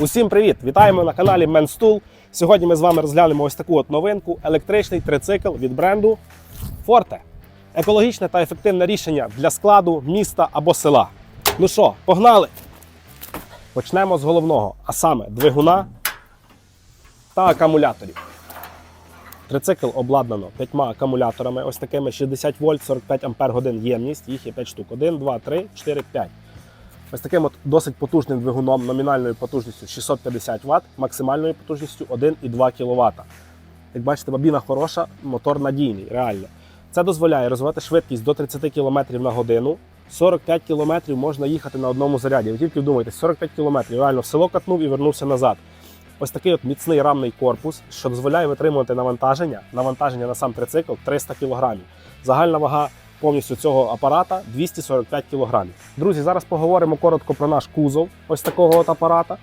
Усім привіт! Вітаємо на каналі Menstool. Сьогодні ми з вами розглянемо ось таку от новинку: електричний трицикл від бренду Forte. Екологічне та ефективне рішення для складу, міста або села. Ну що, погнали! Почнемо з головного, а саме двигуна та акумуляторів. Трицикл обладнано п'ятьма акумуляторами, ось такими 60 вольт, 45 ампер годин ємність. Їх є 5 штук. 1, 2, 3, 4, 5. Ось таким от досить потужним двигуном номінальною потужністю 650 Вт, максимальною потужністю 1,2 кВт. Як бачите, бабіна хороша, мотор надійний, реально. Це дозволяє розвивати швидкість до 30 км на годину. 45 км можна їхати на одному заряді. Ви тільки вдумайтесь, 45 км реально в село катнув і вернувся назад. Ось такий от міцний рамний корпус, що дозволяє витримувати навантаження. Навантаження на сам трицикл 300 кг. Загальна вага повністю цього апарата 245 кг. Друзі, зараз поговоримо коротко про наш кузов ось такого от апарата.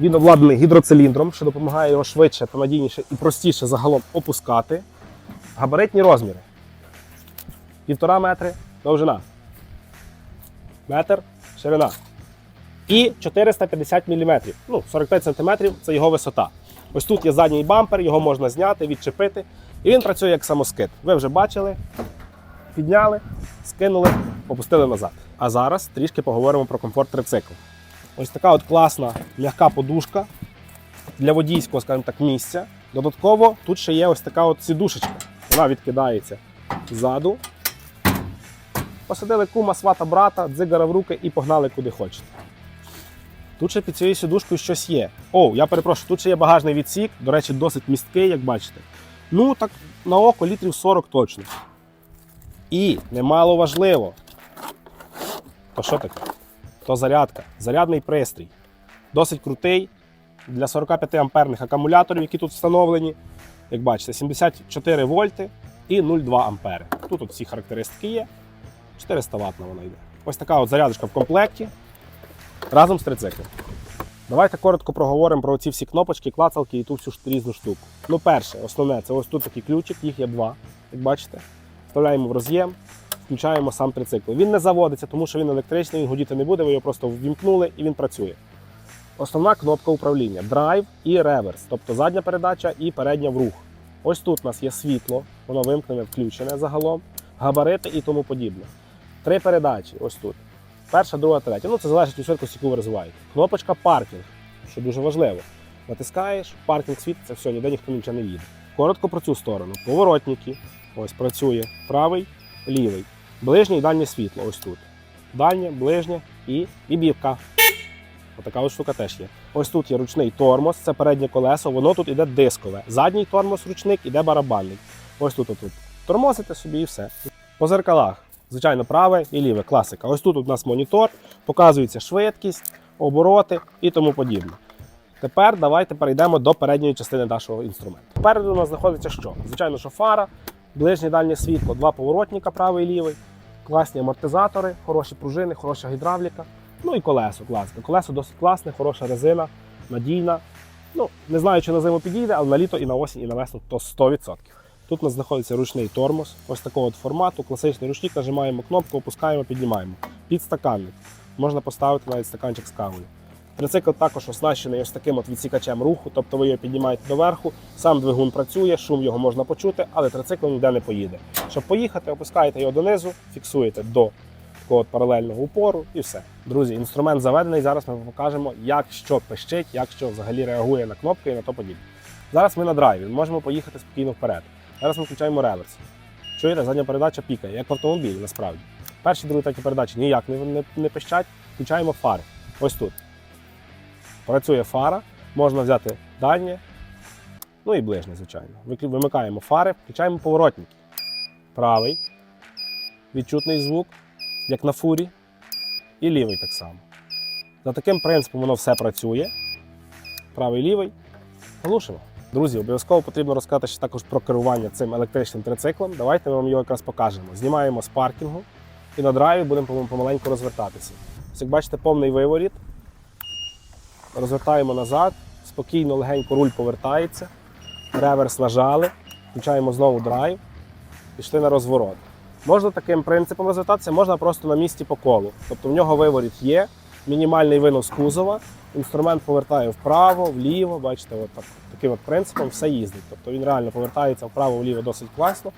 Він обладнаний гідроциліндром, що допомагає його швидше та і простіше загалом опускати. Габаритні розміри: півтора метри довжина, метр ширина. І 450 мм. Ну, 45 см це його висота. Ось тут є задній бампер, його можна зняти, відчепити. І він працює як самоскид. Ви вже бачили, підняли, скинули, опустили назад. А зараз трішки поговоримо про комфорт трицикл. Ось така от класна м'яка подушка для водійського, скажімо так, місця. Додатково тут ще є ось така от сідушечка. Вона відкидається ззаду. Посадили кума, свата, брата, дзигара в руки і погнали куди хочете. Тут ще під цією сідушкою щось є. О, я перепрошую, тут ще є багажний відсік, до речі, досить місткий, як бачите. Ну, так на око літрів 40 точно. І немало важливо. То що таке? То зарядка. Зарядний пристрій. Досить крутий. Для 45 амперних акумуляторів, які тут встановлені. Як бачите, 74 вольти і 0,2 ампери. Тут от всі характеристики є. 400 Вт вона йде. Ось така от зарядочка в комплекті разом з трициклом. Давайте коротко проговоримо про ці всі кнопочки, клацалки і ту всю різну штуку. Ну, перше, основне, це ось тут такий ключик, їх є два, як бачите. Вставляємо в роз'єм, включаємо сам трицикл. Він не заводиться, тому що він електричний, він гудіти не буде, ви його просто ввімкнули і він працює. Основна кнопка управління драйв і реверс, тобто задня передача і передня в рух. Ось тут у нас є світло, воно вимкнене, включене загалом, габарити і тому подібне. Три передачі ось тут. Перша, друга, третя. Ну, це залежить від швидкості, яку ви розвиваєте. Кнопочка паркінг, що дуже важливо. Натискаєш, паркінг світиться, все, ніде ніхто нічого не їде. Коротко про цю сторону. Поворотники. Ось працює правий, лівий. Ближнє і дальнє світло. Ось тут. Дальнє, ближнє і відбівка. Отака ось штука теж є. Ось тут є ручний тормоз, це переднє колесо, воно тут іде дискове. Задній тормоз ручник іде барабанний. Ось тут, тут. Тормозите собі і все. По зеркалах. Звичайно, праве і ліве, класика. Ось тут у нас монітор, показується швидкість, обороти і тому подібне. Тепер давайте перейдемо до передньої частини нашого інструменту. Попереду у нас знаходиться що? Звичайно, що фара, ближнє дальнє світло, два поворотника, правий і лівий, класні амортизатори, хороші пружини, хороша гідравліка. Ну і колесо, класне. Колесо досить класне, хороша резина, надійна. Ну, не знаю, чи на зиму підійде, але на літо і на осінь, і на весну то 100%. Тут у нас знаходиться ручний тормоз, ось такого от формату, класичний ручник, нажимаємо кнопку, опускаємо, піднімаємо. Підстаканник. Можна поставити навіть стаканчик з кавою. Трицикл також оснащений ось таким от відсікачем руху, тобто ви його піднімаєте доверху, сам двигун працює, шум його можна почути, але трицикл ніде не поїде. Щоб поїхати, опускаєте його донизу, фіксуєте до такого от паралельного упору і все. Друзі, інструмент заведений. Зараз ми покажемо, як що пищить, як що взагалі реагує на кнопки і на то подібне. Зараз ми на драйві, можемо поїхати спокійно вперед. Зараз ми включаємо реверс. Чуєте, задня передача пікає, як в автомобілі насправді. Перші, другі, треті передачі ніяк не, не, не пищать. Включаємо фари. Ось тут. Працює фара, можна взяти дальнє, ну і ближнє, звичайно. Вимикаємо фари, включаємо поворотники. Правий, відчутний звук, як на фурі, і лівий так само. За таким принципом воно все працює. Правий лівий. Глушимо. Друзі, обов'язково потрібно розказати ще також про керування цим електричним трициклом. Давайте ми вам його якраз покажемо. Знімаємо з паркінгу і на драйві будемо помаленьку розвертатися. Ось як бачите, повний виворіт. Розвертаємо назад, спокійно, легенько руль повертається. Реверс нажали, включаємо знову драйв, пішли на розворот. Можна таким принципом розвертатися, можна просто на місці по колу. Тобто в нього виворіт є, мінімальний винос кузова. Інструмент повертає вправо, вліво. Бачите, от так, таким от принципом все їздить. Тобто він реально повертається вправо-вліво досить класно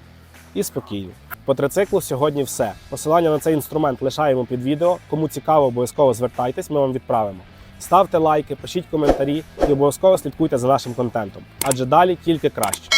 і спокійно. По трициклу сьогодні все. Посилання на цей інструмент лишаємо під відео. Кому цікаво, обов'язково звертайтесь, ми вам відправимо. Ставте лайки, пишіть коментарі і обов'язково слідкуйте за нашим контентом, адже далі тільки краще.